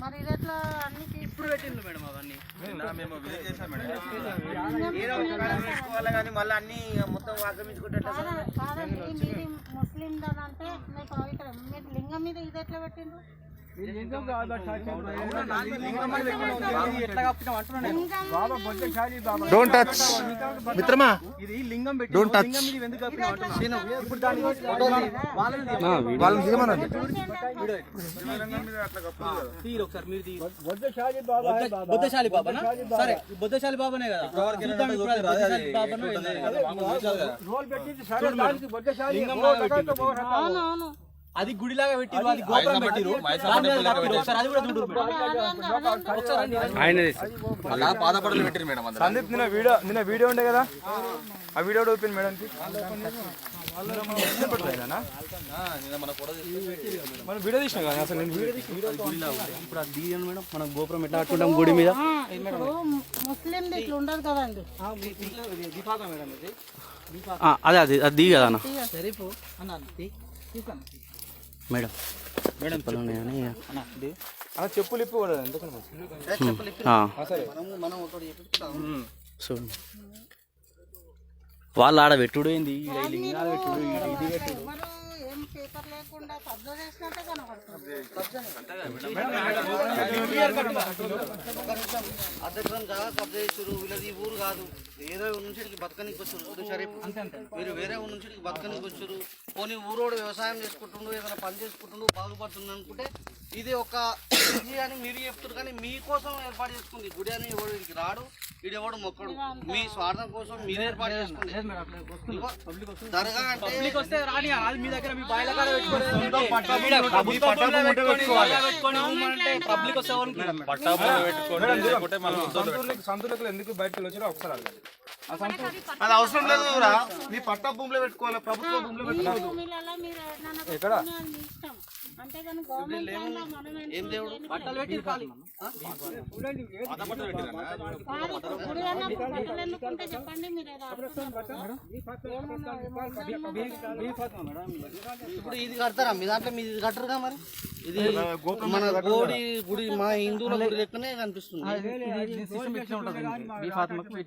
మరి ఇది ఎట్లా అన్నికి ఇప్పుడు పెట్టిండు మేడం అవన్నీ? మేము విజిట్ చేసాం మేడం. ఏదో ఒక కాడ పెట్టుకోవాలి కానీ మళ్ళీ అన్ని మొత్తం ఆక్రమించుకుంటే కాదండి మీది ముస్లిం అంటే మీరు పవిత్రం. మీరు లింగం మీద ఇది ఎట్లా పెట్టిండ్రు? డోంట్ టచ్ మిత్రమా? ఇప్పుడు దాని వాళ్ళని బొద్ద- బొద్దశాలి బాబానా సరే ఈ బొద్దశాలి బాబానే కదా. బాబానో అది గుడిలాగా పెట్టిరు అది గోపురం పెట్టిరు. ఒకసారి అది కూడా చూడు. అలా బాధపడలు పెట్టారు మేడం అందరూ సందీప్ నిన్న వీడియో నిన్న వీడియో ఉండే కదా? ఆ వీడియో కూడా ఓపెన్ మేడంకి. నిన్న మన ఫోటో మనం వీడియో తీసినా కదా అసలు నేను వీడియో తీసిన. ఇప్పుడు అది దిగాను మేడం. మనం గోపురం ఎట్లా గుడి మీద. ముస్లిం ఇట్లా ఉండదు కదండి. అదే అది అది కదా అన్న. మేడం. మేడం అలా చెప్పులు చూడండి. వాళ్ళు ఆడ పెట్టుడు ఏంది? లింగాలు పెట్టుడు ఇది పెట్టుడు? అధ్యక్షం జాగా కబ్జా చేస్తారు వీళ్ళది ఈ ఊరు కాదు ఏదో నుంచి బతకనికి వచ్చారు షరీఫ్ మీరు వేరే ఊరు నుంచి బతకనికి వచ్చారు పోనీ ఊరోడు వ్యవసాయం చేసుకుంటుండు ఏదైనా పని చేసుకుంటుండు బాగుపడుతుంది అనుకుంటే ఇది ఒక ఇది అని మీరు చెప్తారు కానీ మీకోసం ఏర్పాటు చేసుకుంది. గుడి అని ఎవడు ఇక్కడికి రాడు ఎవడు మొక్కడు. మీ స్వార్థం కోసం మీరు ఏర్పాటు చేసుకుంది. ఇదిగో, దర్గా అంటే పెట్టుకోవాలి. ఎందుకు బయటకు వచ్చారో ఒకసారి అది అవసరం లేదు. మీ పట్టా భూమిలో పెట్టుకోవాలి ప్రభుత్వ భూమిలో ల్యాండ్లో మనం ఏం దేవుడు? బట్టలు పెట్టి ఇప్పుడు చెప్పండి ఇది కడతారా? మీ దాంట్లో మీరు ఇది కట్టరుగా మరి? ఇది మన గోడి గుడి మా హిందువుల గుడి లెక్కనే కనిపిస్తుంది.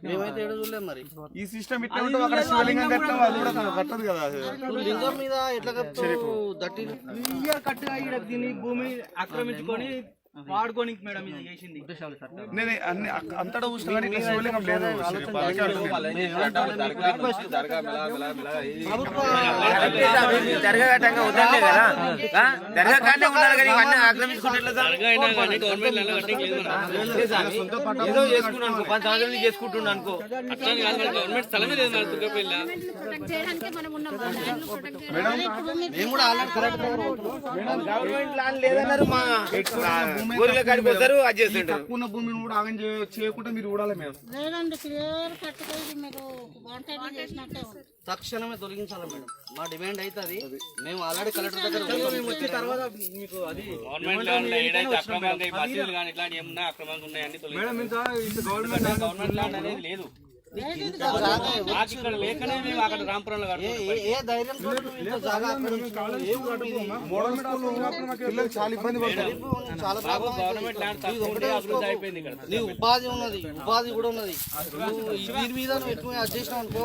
మేమైతే ఏడు మరి. ఈ సిస్టమ్ ఇట్లా ఉంటుంది? అక్కడ శివలింగం కట్టడం అది కూడా కట్టదు కదా. లింగం మీద ఎట్లా కప్పు దట్టి భూమి ఆక్రమించుకొని వాడుకోనికి మేడం ఇది చేసింది నేను అన్ని అక్క- అంతటా చూసిన కానీ ఇట్లా శివలింగం లేదు దర్గా కట్టంగా వద్దంటే కదా దర్గా కానే ఉండాలి కానీ ఇవన్నీ ఆక్రమించుకుంటే ఏదో చేసుకున్నాను అనుకో పది సంవత్సరాల నుంచి చేసుకుంటున్నాను అనుకో మనం మేము కూడా ఆల్రెడీ కరెక్ట్ గవర్నమెంట్ ల్యాండ్ లేదన్నారు మా ఊరిలో కాడికి పోతారు అది చేస్తుంటారు. తక్కువ భూమిని కూడా ఆగం చేయకుండా మీరు చూడాలి మేము లేదండి క్లియర్ కట్గా ఇది మీరు వాంటెడ్ చేసినట్టే ఉంది. తక్షణమే తొలగించాలి మేడం. మా డిమాండ్ అయితే అది. మేము ఆల్రెడీ కలెక్టర్ దగ్గర మేము వచ్చిన తర్వాత మీకు అది గవర్నమెంట్ ల్యాండ్ ఏదైతే అక్రమంగా ఈ మసీదులు కానీ ఇట్లాంటి ఏమన్నా అక్రమంగా ఉన్నాయని మేడం గవర్నమెంట్ గవర్నమెంట్ ల్యాండ్ అనేది లేదు. చాలా ఇబ్బంది నీ ఉపాధి ఉన్నది ఉపాధి కూడా ఉన్నది. దీని మీద నువ్వు ఎక్కువ చేసినావు అనుకో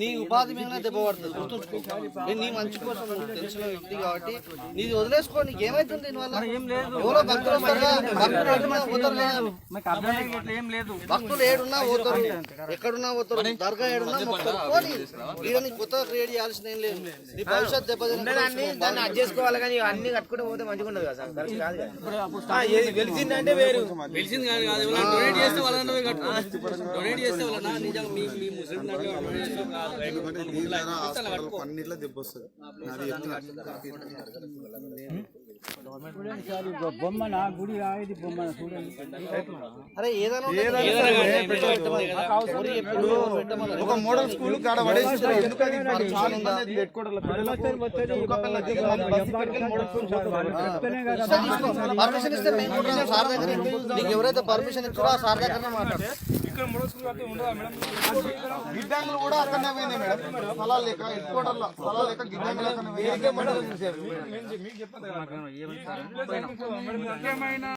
నీ ఉపాధి మీద దెబ్బ పడుతుంది. గుర్తుంచుకో. నేను నీ మంచి కోసం తెలిసిన వ్యక్తి కాబట్టి నీది వదిలేసుకో నీకు ఏమైతుంది దీనివల్ల ఎవరో భక్తులు భక్తులు ఏడున్నా పోతారు. కదా. ఏడున్నా పోతారు దర్గా పోనీ కొత్తగా క్రియేట్ చేయాల్సిన ఏం లేదు. నీ భవిష్యత్ దెబ్బతిని దాన్ని అడ్జస్ట్ చేసుకోవాలి కానీ అన్ని కట్టుకుంటే పోతే మంచిగా ఉండదు కదా సార్? కరెక్ట్ కాదు కదా? ఏది వెలిసిందంటే వేరు. తెలిసింది కాదు కాదు ఎవరైనా డొనేట్ చేస్తే వాళ్ళని కట్టుకోవచ్చు డొనేట్ చేస్తే వాళ్ళ నిజంగా మీ మీ ముస్లిం దాంట్లో డొనేట్ చేస్తే అరే ఏదైనా? ఒక మోడల్ స్కూల్ కాడ పడేసి. పర్మిషన్ ఇస్తే మేము సార్ దగ్గర నీకు ఎవరైతే పర్మిషన్ ఇచ్చారో ఆ సార్ దగ్గర మాట్లాడు. గిడ్డంగులు కూడా అక్కడనే పోయింది మేడం స్థలాలు లేక హెడ్ క్వార్టర్లో స్థలాలు లేక గిడ్డంగులు అక్కడనే పోయింది